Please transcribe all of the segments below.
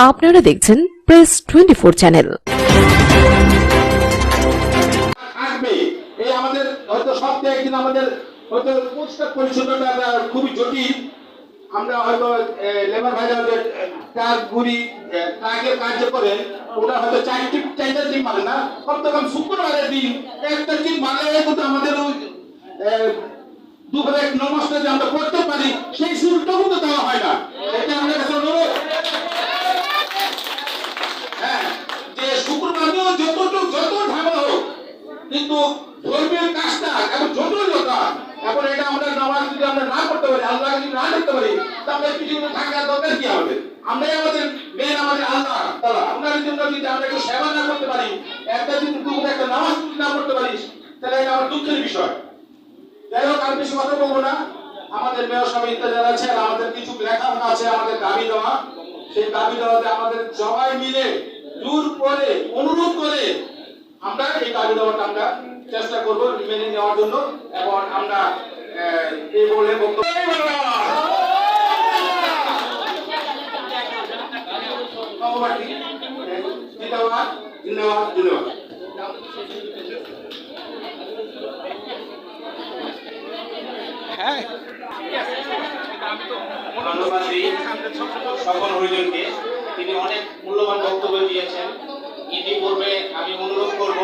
আপনারা দেখছেন press twenty four channel খুবই জটিল। আমরা হয়তো লেবার ট্রাক গুড়ি ট্রাকের কার্য করেন ওটা হয়তো চারটি দিন মানে না। কমসে কম শুক্রবারের দিন একটা দিন মানে কিন্তু আমাদের ওই আহ, দুপুরে নমস্কার যে আমরা করতে পারি সেই সুযোগটাও কিন্তু দেওয়া হয় না এটা আমাদের কাছে অনুরোধ হ্যাঁ যে শুক্রবারেও যতটুকু যত ঝামেলা হোক কিন্তু ধর্মীয় কাজটা এখন জটিলতা এখন এটা আমরা নামাজ যদি আমরা না করতে পারি আল্লাহ যদি না দেখতে পারি তাহলে পৃথিবীতে থাকার দরকার কি হবে আমরাই আমাদের মেন আমাদের আল্লাহ তারা আপনার জন্য যদি আমরা একটু সেবা না করতে পারি একটা যদি দুপুরে একটা নামাজ যদি না করতে পারি তাহলে এটা আমার দুঃখের বিষয়। যাই হোক আমি বেশি কথা বলব না। আমাদের মেয়র সাহেব ইত্যাদি আছে আমাদের কিছু লেখা আছে আমাদের দাবি দেওয়া। সেই দাবি দেওয়াতে আমাদের সবাই মিলে দূর করে অনুরোধ করে আমরা এই দাবি দেওয়াটা আমরা চেষ্টা করব মেনে নেওয়ার জন্য এবং আমরা এই বলে বক্তব্য ধন্যবাদ ধন্যবাদ দিই সকল হরিজনকে তিনি অনেক মূল্যবান বক্তব্য দিয়েছেন। ইতিপূর্বে আমি অনুরোধ করব,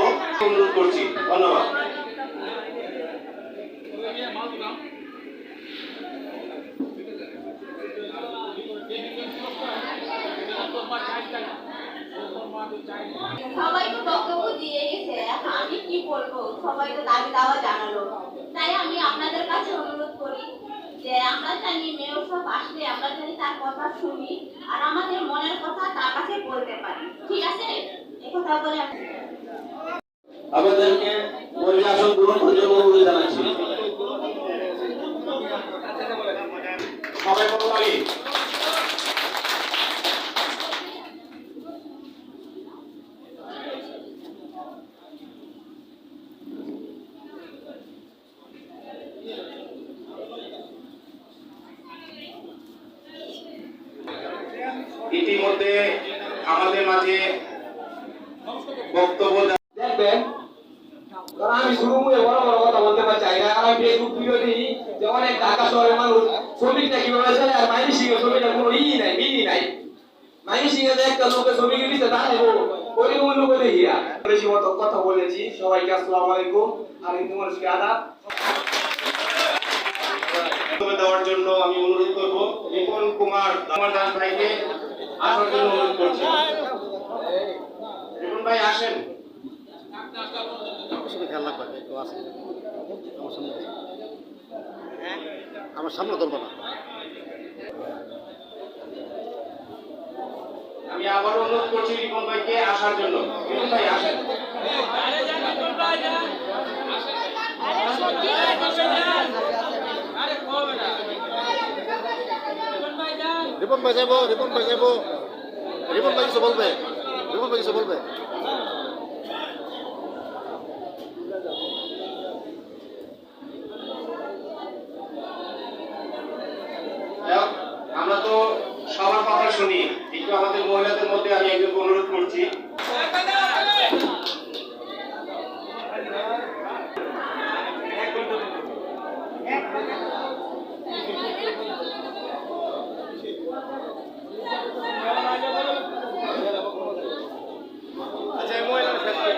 অনুরোধ করছি। ধন্যবাদ। সবাই তো বক্তব্য দিয়ে গেছে আমি কি বলব? সবাই তো দাবি দাওয়া জানালো। তাই আমি আপনাদের কাছে অনুরোধ করি যে আমরা জানি মেয়র সব আসলে আমরা জানি তার কথা শুনি আর আমাদের মনের কথা তার কাছে বলতে পারি। ঠিক আছে? এই কথা বলে আমি আমাদেরকে মহিলা আসন গ্রহণ করতে অনুরোধ জানাচ্ছি। সবাই বলো ইতিমধ্যে আমাদের মাঝে বক্তব্য দেখবেন আমি শুরু মুখে বড় বড় কথা বলতে পারছি না? আমি ফেসবুক ভিডিও দিই যে অনেক ঢাকা শহরের মানুষ শ্রমিকটা কীভাবে চলে আর মাইনি সিংহে শ্রমিকের কোনো ই নাই মিনি নাই। মাইনি সিংহে একটা লোকের শ্রমিকের দিচ্ছে তা ওই অন্য করে বেশি মতো কথা বলেছি। সবাইকে আসসালামু আলাইকুম। আর হিন্দু মানুষকে আদাব দেওয়ার জন্য আমি অনুরোধ করব রিপন কুমার দাস ভাইকে আসার জন্য অনুরোধ করছি। রিপন ভাই আসেন। আমার সামনে ধরবো না। আমি আবার অনুরোধ করছি রিপন ভাইকে আসার জন্য। রিপন ভাই আসেন। রিপন ভাই যাব রিপন ভাই যাব। রিপন ভাই কিছু বলবে? রিপন ভাই কিছু বলবে যাই হোক, আমরা তো সবার কথা শুনি একটু আমাদের মহিলাদের মধ্যে আমি একজনকে অনুরোধ করছি আচ্ছা এই মহিলাদের ক্ষেত্রে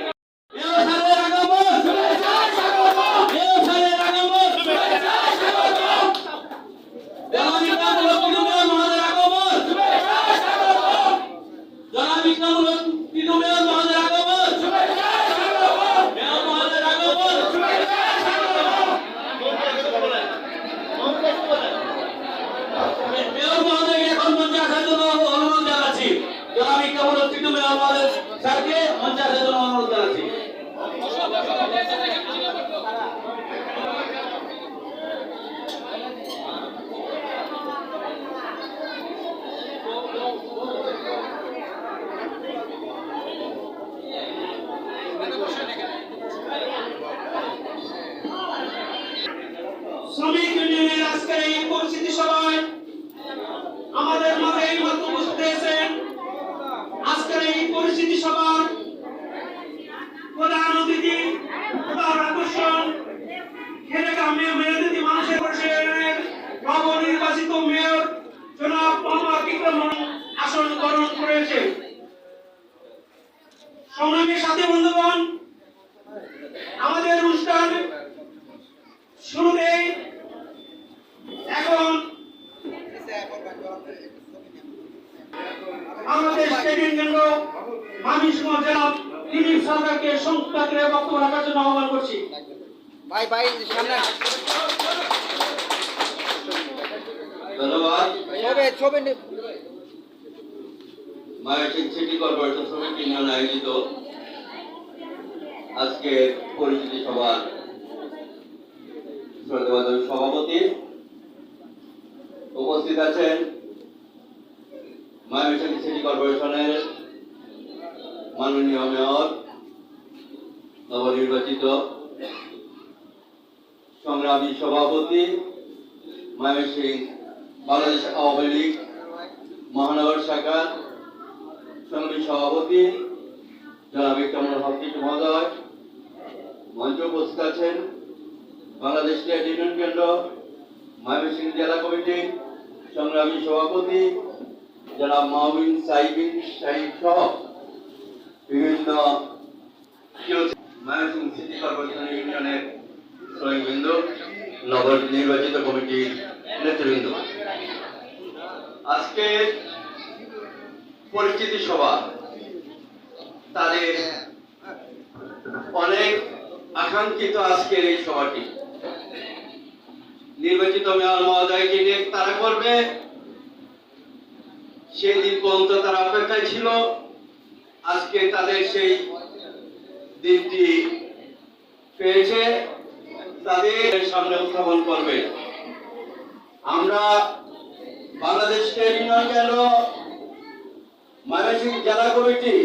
শ্রমিক ইউনিয়নের আজকের এই পরিস্থিতি সভায় আমাদের মাঝে এই মাত্র উপস্থিত হয়েছেন আমাদের স্টেডিয়াম কেন্দ্র সমাজ জেলা দিলীপ সরকারকে সংস্থাকে বক্তব্য রাখার জন্য আহ্বান করছি। ধন্যবাদ। মায়াটিং সিটি কর্পোরেশন সমিতি ইউনিয়ন আয়োজিত? আজকে পরিচিতি সভার শ্রদ্ধাবাদন সভাপতি উপস্থিত আছেন ময়মনসিংহ সিটি কর্পোরেশনের মাননীয় মেয়র, নবনির্বাচিত সংগ্রামী সভাপতি ময়মনসিংহ বাংলাদেশ আওয়ামী লীগ মহানগর শাখার সংগ্রামী সভাপতি জনাব ইকরামুল হক টিটু মহোদয়, মঞ্চে উপস্থিত আছেন বাংলাদেশ স্টেট ইউনিয়ন কেন্দ্র ময়মনসিংহ জেলা কমিটির সংগ্রামী সভাপতি জনাব মাহবিন সাইবিন শাহিদ সহ বিভিন্ন শ্রমিকবৃন্দ নগর নির্বাচিত কমিটির নেতৃবৃন্দ। আজকে পরিচিতি সভা, তাদের অনেক আকাঙ্ক্ষিত আজকের এই সভাটি। নির্বাচিত মেয়র মহোদয়কে নিয়ে তারা করবে, সেই দিন পর্যন্ত তারা অপেক্ষায় ছিল। আজকে তাদের সেই দিনটি পেয়েছে, তাদের সামনে উত্থাপন করবে। আমরা বাংলাদেশ ট্রেড ইউনিয়ন কেন্দ্র ময়মনসিংহ জেলা কমিটি,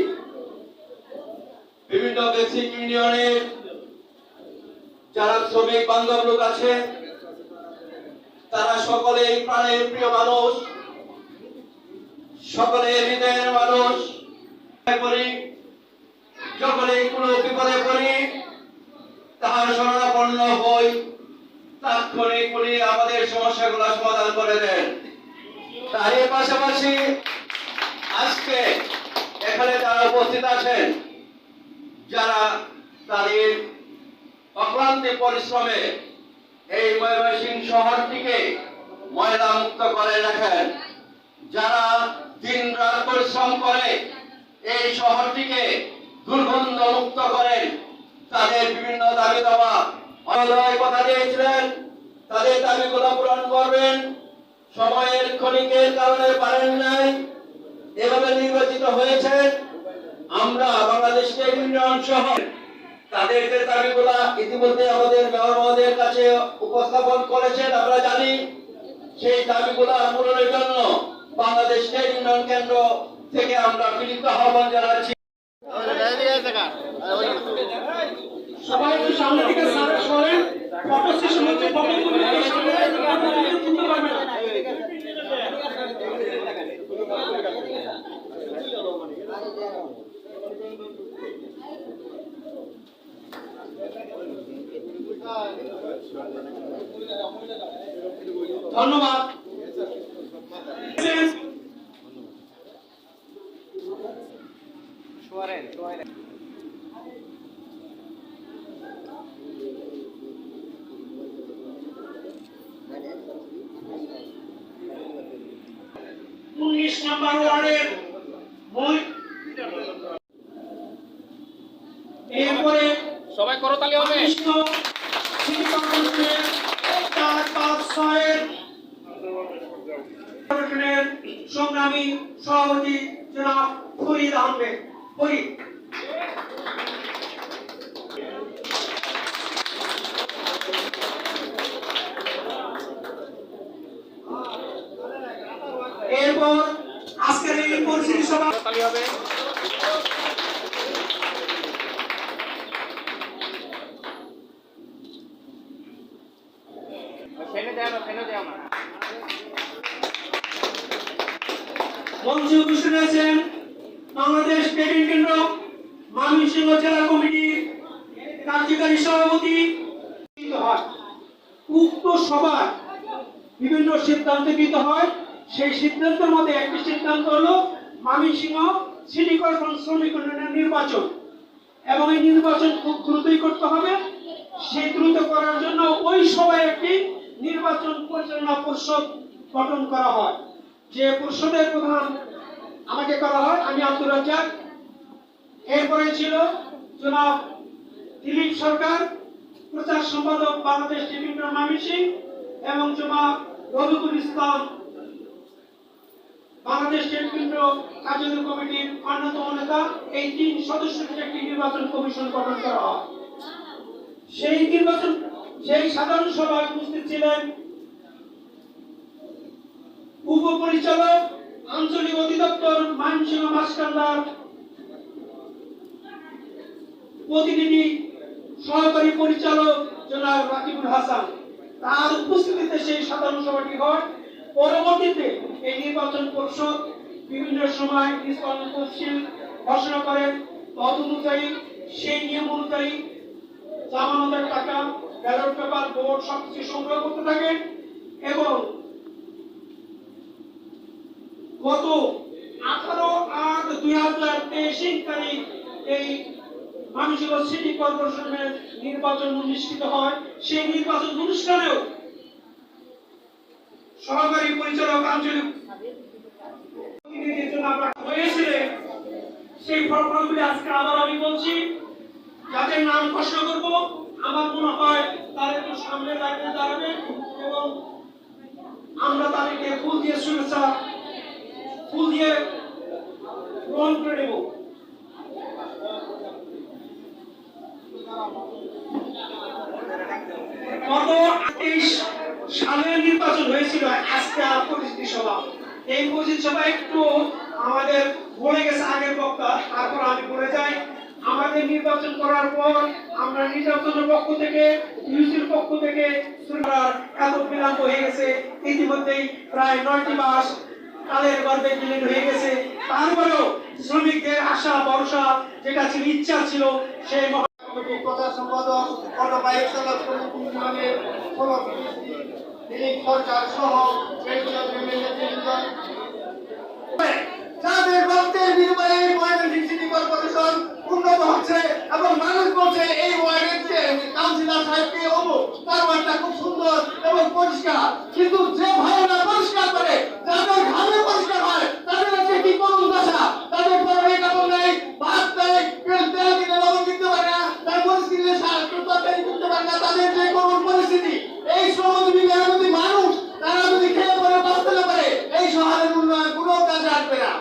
বিভিন্ন বেসিক ইউনিয়নের যারা শ্রমিক বান্ধব লোক আছে, তারা সকলে প্রাণের প্রিয় মানুষ সকলে হৃদয়ের মানুষ। করি সকলে কোনো বিপদে পড়ি, তাহার শরণাপন্ন হই। তাৎক্ষণিক উনি আমাদের সমস্যাগুলো সমাধান করে দেন। তারই পাশাপাশি আজকে এখানে যারা উপস্থিত আছেন, যারা তাদের অক্লান্তি পরিশ্রমে এই ময়মনসিংহ শহরটিকে ময়লা মুক্ত করে রাখেন, যারা দিন রাত পরিশ্রম করে এই শহরটিকে দুর্গন্ধ মুক্ত করেন। তাদের বিভিন্ন দাবি দাওয়া অনয় কথা দিয়েছিলেন। তাদের দাবিগুলো পূরণ করবেন। সময়ের ক্ষণিকের কারণে পারেন নাই। এভাবে নির্বাচিত হয়েছেন আমরা বাংলাদেশ ট্রেড ইউনিয়ন সহ তাদের যে দাবিগুলা ইতিমধ্যে আমাদের মেয়র কাছে উপস্থাপন করেছেন, আমরা জানি। সেই দাবিগুলা পূরণের জন্য বাংলাদেশ ট্রেড ইউনিয়ন কেন্দ্র থেকে আমরা পীড়িত আহ্বান জানাচ্ছি। সবাই সামনে ধন্যবাদ। উনিশ নম্বর ওয়ার্ডের এরপরে সবাই করতালি হবে। কৃষ্ণ সিটি চার পাঁচ ছয়ের সংগ্রামী সভাপতি জনাব ফরিদ আহমেদ। ফরিদ এরপর আজকের এই পরিস্থিতি সভা হবে। মঞ্চে উপস্থিত আছেন বাংলাদেশ ট্রেডিং কেন্দ্র ময়মনসিংহ জেলা কমিটির কার্যকারী সভাপতি। উক্ত সভায় বিভিন্ন সিদ্ধান্ত গৃহীত হয়। সেই সিদ্ধান্তের মধ্যে একটি সিদ্ধান্ত হলো ময়মনসিংহ সিটি কর্পোরেশন শ্রমিক উন্নয়নের নির্বাচন। এবং এই নির্বাচন খুব দ্রুতই করতে হবে। সেই দ্রুত করার জন্য ওই সময় একটি নির্বাচন পরিচালনা পরিষদ গঠন করা হয়। যে পরিষদের প্রধান আমাকে করা হয়, আমি আব্দুর রাজ্জাক। এরপরে ছিল জনাব দিলীপ সরকার, প্রচার সম্পাদক বাংলাদেশ টিভি মামিসিং এবং জনাব রবিকুল ইসলাম বাংলাদেশ স্টেট কেন্দ্র কার্যকরী কমিটির অন্যতম নেতা, এই তিন সদস্যের একটি নির্বাচন কমিশন গঠন করা হয়। সেই নির্বাচন, সেই সাধারণ সভায় উপস্থিত ছিলেন উপপরিচালক আঞ্চলিক অধিদপ্তর মানসিংহ মাসকান্দার প্রতিনিধি, সহকারী পরিচালক জনাব রাকিবুল হাসান। তার উপস্থিতিতে সেই সাধারণ সভাটি হয়। পরবর্তীতে এই নির্বাচন পরিষদ বিভিন্ন সময় নিষ্পন্ন তফসিল ঘোষণা করেন। তদ অনুযায়ী সেই নিয়ম অনুযায়ী জামানতের টাকা, ব্যালট পেপার ভোট সবকিছু সংগ্রহ করতে থাকেন এবং গত আঠারো আট দুই হাজার তেইশ তারিখ এই মানুষের সিটি কর্পোরেশনের নির্বাচন অনুষ্ঠিত হয়। সেই নির্বাচন অনুষ্ঠানেও সহকারী পরিচালক আঞ্চলিক সেই আজকে আবার আমি বলছি। হয় দাঁড়াবে এবং আমরা তাদেরকে ফুল দিয়ে শুভেচ্ছা, ফুল দিয়ে গ্রহণ করে নেব গত তেইশ সালের নির্বাচন হয়েছিল আজকে আর পরিস্থিতি সভা এই পরিস্থিতি সভা একটু আমাদের বলে গেছে আগের বক্তা তারপর আমি বলে যাই আমাদের নির্বাচন করার পর আমরা নির্বাচনের পক্ষ থেকে ইউসির পক্ষ থেকে সুরার এত বিলম্ব হয়ে গেছে। ইতিমধ্যেই প্রায় নয়টি মাস কালের গর্বে বিলীন হয়ে গেছে। তারপরেও শ্রমিকদের আশা, ভরসা, যেটা ছিল, ইচ্ছা ছিল সেই প্রচার সম্পাদক অটো বাইক চালক দিলীপ সরকার সহ রক্তের বিনিময়ে সিটি কর্পোরেশন উন্নত হচ্ছে এবং মানুষ বলছে, এই ওয়ার্ডের যে কাউন্সিলর সাহেবকে অমুক, তার ওয়ার্ডটা খুব সুন্দর এবং পরিষ্কার। কিন্তু যে ভাইয়েরা পরিষ্কার করে যাদের ঘামে পরিষ্কার হয় তাদের হচ্ছে কি করুন দশা তাদের পরনে কাপড় নেই ভাত নেই তেল তেল কিনে লবণ কিনতে পারে না তার পরিস্থিতি তরকারি কিনতে পারে না তাদের যে করুন পরিস্থিতি এই শ্রমজীবী মেহনতি মানুষ তারা যদি খেয়ে পরে বাঁচতে না পারে এই শহরের উন্নয়ন কোনো কাজে আসবে না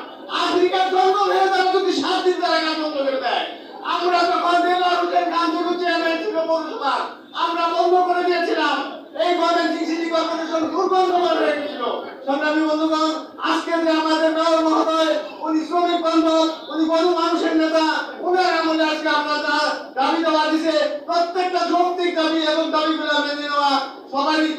আফ্রিকার জঙ্গল হয়ে তারা যদি সাত দিন তারা কাজ বন্ধ করে দেয় আমরা যখন দেলোয়ার হোসেন গান্ধী পৌরসভা আমরা বন্ধ করে দিয়েছিলাম। এই ময়মনসিং সিটি কর্পোরেশন দুর্গন্ধময় হয়ে গেছিল। সংগ্রামী বন্ধুগণ, আজকে যে আমাদের মেয়র মহোদয়, উনি শ্রমিক বান্ধব, উনি গরু মানুষের নেতা, উনার আমলে আজকে আমরা যা দাবি দেওয়া দিছে। প্রত্যেকটা যৌক্তিক দাবি এবং দাবিগুলো মেনে নেওয়া সবারই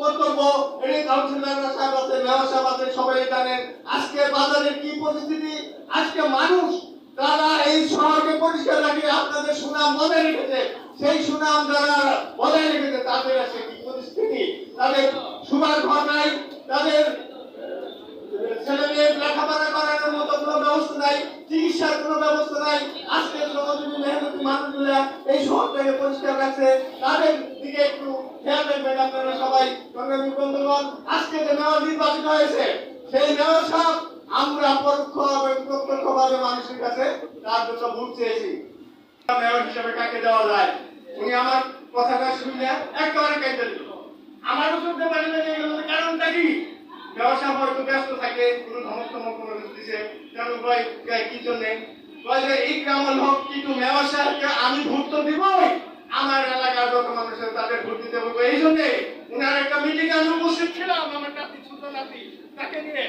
কর্তব্য। এই কাউন্সিলররা সাহেব আছে মেয়র সাহেব আছে সবাই জানেন, আজকে বাজারের কি পরিস্থিতি, আজকে মানুষ তারা এই শহরকে পরিষ্কার রাখে আপনাদের সুনাম বজায় রেখেছে। সেই সুনাম যারা বজায় রেখেছে, তাদের আজকে কি পরিস্থিতি? তাদের সুবার ঘর নাই, তাদের ছেলে মেয়ে লেখাপড়া করানোর মতো কোনো ব্যবস্থা নাই, চিকিৎসার কোনো ব্যবস্থা নাই। আজকে শ্রমজীবী মেহনতি মানুষগুলা এই শহরটাকে পরিষ্কার রাখছে, তাদের দিকে একটু খেয়াল রাখবেন আপনারা সবাই। সংগ্রামী বন্ধুগণ, আজকে যে মেয়র নির্বাচিত হয়েছে সেই মেয়র সাহেব আমরা পরোক্ষ প্রত্যক্ষভাবে মানুষের কাছে তার জন্য ভোট চেয়েছি। মেয়র হিসেবে কাকে দেওয়া যায়? উনি আমার কথাটা শুনলে একেবারে কেটে দিল। আমারও শুনতে পারি না যে এগুলোর কারণটা কি? ব্যবসা হয়তো ব্যস্ত থাকে, কোনো ধমক কোনো দিছে। কেন ভাই কে- জন্যে? যে, এই কামল হোক, কিন্তু মেয়র সাহেবকে আমি ভোট তো দিবই। আমার এলাকার যত মানুষের তাদের ভোট দিতে বলব। এই জন্যে উনার একটা মিটিং আমি উপস্থিত ছিলাম, আমার নাতি, ছোট নাতি। তাকে নিয়ে